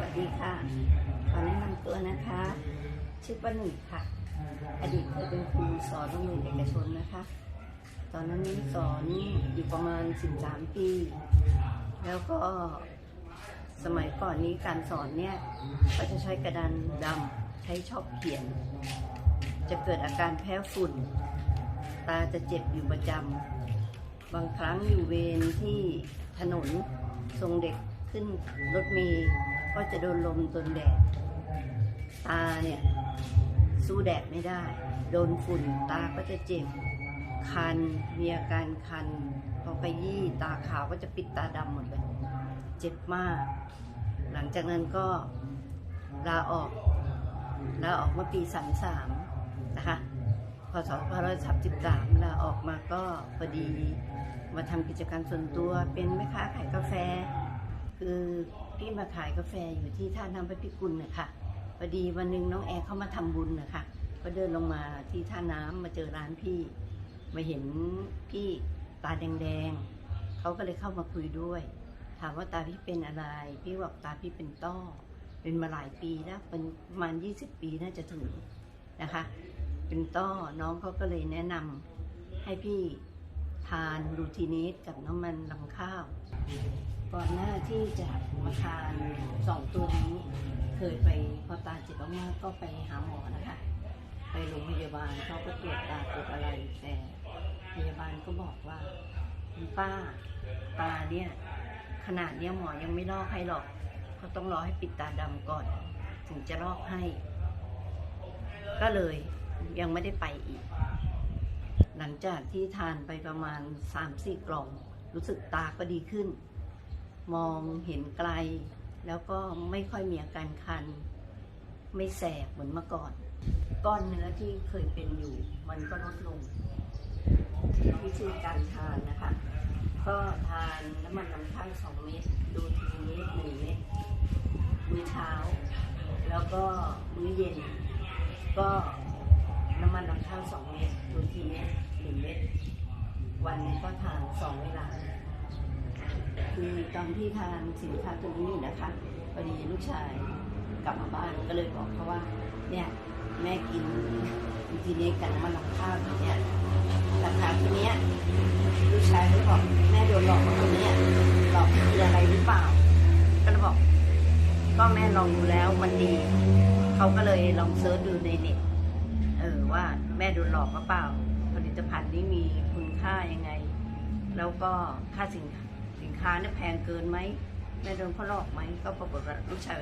วัสดีค่ะ ขอแนะนำตัวนะคะ ชื่อป้าหนุ่ยค่ะ อดีตเคยเป็นครูสอนโรงเรียนเอกชนนะคะ ตอนนั้นสอนอยู่ประมาณ 13 ปี แล้วก็สมัยก่อนนี้การสอนเนี่ย ก็จะใช้กระดานดำใช้ชอบเขียน จะเกิดอาการแพ้ฝุ่น ตาจะเจ็บอยู่ประจำ บางครั้งอยู่เวรที่ถนนส่งเด็กขึ้นรถเมล์ ก็จะโดนลมโดนแดด ตาเนี่ยสู้แดดไม่ได้ โดนฝุ่นตาก็จะเจ็บ คัน มีอาการคัน พอไปยี่ตาขาวก็จะปิดตาดำหมดเลย เจ็บมาก หลังจากนั้นก็ลาออก ลาออกเมื่อปี33นะคะพศ2533ลาออกมาก็พอดีมาทำกิจการส่วนตัวเป็นแม่ค้าขายกาแฟ คือพี่มาขายกาแฟอยู่ที่ท่าน้ำพระพิกุลนะคะพอดีวันหนึ่งน้องแอร์เข้ามาทำบุญนะคะก็เดินลงมาที่ท่าน้ำมาเจอร้านพี่ มาเห็นพี่ตาแดงๆเขาก็เลยเข้ามาคุยด้วย ถามว่าตาพี่เป็นอะไร พี่บอกตาพี่เป็นต้อ เป็นมาหลายปีแล้วเป็นประมาณ20 ปีน่าจะถึงนะคะ เป็นต้อน้องเขาก็เลยแนะนำให้พี่ ทานลูทีนิสกับน้ำมันลำข้าว ก่อนหน้าที่จะมาทานสองตัวนี้ เคยไปพอตาเจ็บมากๆก็ไปหาหมอนะคะ ไปโรงพยาบาลเขาก็ตรวจตาตรวจอะไรแต่พยาบาลก็บอกว่าคุณป้าตาเนี่ยขนาดเนี้ยหมอยังไม่ลอกให้หรอกเขาต้องรอให้ปิดตาดำก่อน ถึงจะลอกให้ ก็เลยยังไม่ได้ไปอีก หลังจากที่ทานไปประมาณ3-4กล่อง รู้สึกตาก็ดีขึ้น มองเห็นไกล แล้วก็ไม่ค่อยมีอาการคัน ไม่แสบเหมือนเมื่อก่อน ก้อนเนื้อที่เคยเป็นอยู่ มันก็ลดลงวิธีการทานนะคะ ก็ทานน้ำมันน้ำข้างสองเม็ดดูทีนี้หนึ่งเม็ดมื้อเช้า แล้วก็มื้อเย็น ก็ น้ำมันน้ำข้าวสองเม็ดดูทีเม็ดหนึ่งเม็ดวันนึงก็ทานสองเวลา คือตอนที่ทานสินค้าตัวนี้นะคะพอดีลูกชายกลับมาบ้านก็เลยบอกเขาว่า เนี่ยแม่กินทีนี้กันน้ำมันน้ำข้าวเนี่ยราคาตัวเนี้ยลูกชายก็บอกแม่โดนหลอกมาตัวเนี้ยหลอกคืออะไรหรือเปล่า ก็เลยบอก ก็แม่ลองดูแล้วมันดีเขาก็เลยลองเซิร์ชดูในเน็ต เออว่าแม่โดนหลอกหรือเปล่า ผลิตภัณฑ์นี้มีคุณค่ายังไง แล้วก็ค่าสินสินค้าเนี่ยแพงเกินไหมแม่โดนเขาหลอกไหมก็ปรากฏว่าลูกชาย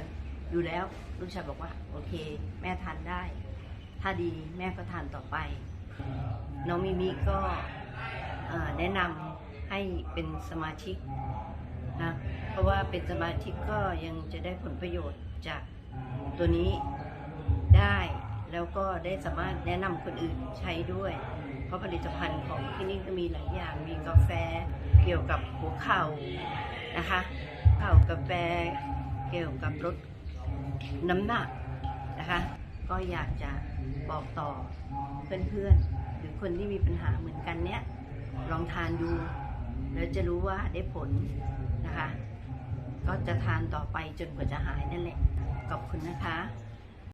อยู่แล้วลูกชายบอกว่า โอเค แม่ทานได้ ถ้าดีแม่ก็ทานต่อไป น้องมิมิก็แนะนำให้เป็นสมาชิกนะเพราะว่าเป็นสมาชิกก็ยังจะได้ผลประโยชน์จากตัวนี้ได้ แล้วก็ได้สามารถแนะนำคนอื่นใช้ด้วย เพราะผลิตภัณฑ์ของที่นี่ก็มีหลายอย่าง มีกาแฟเกี่ยวกับหัวเข่านะคะเข่ากาแฟเกี่ยวกับลดน้ำหนักนะคะ ก็อยากจะบอกต่อเพื่อนๆ หรือคนที่มีปัญหาเหมือนกันเนี้ยลองทานดู แล้วจะรู้ว่าได้ผลนะคะ ก็จะทานต่อไปจนกว่าจะหายนั่นแหละ ขอบคุณนะคะ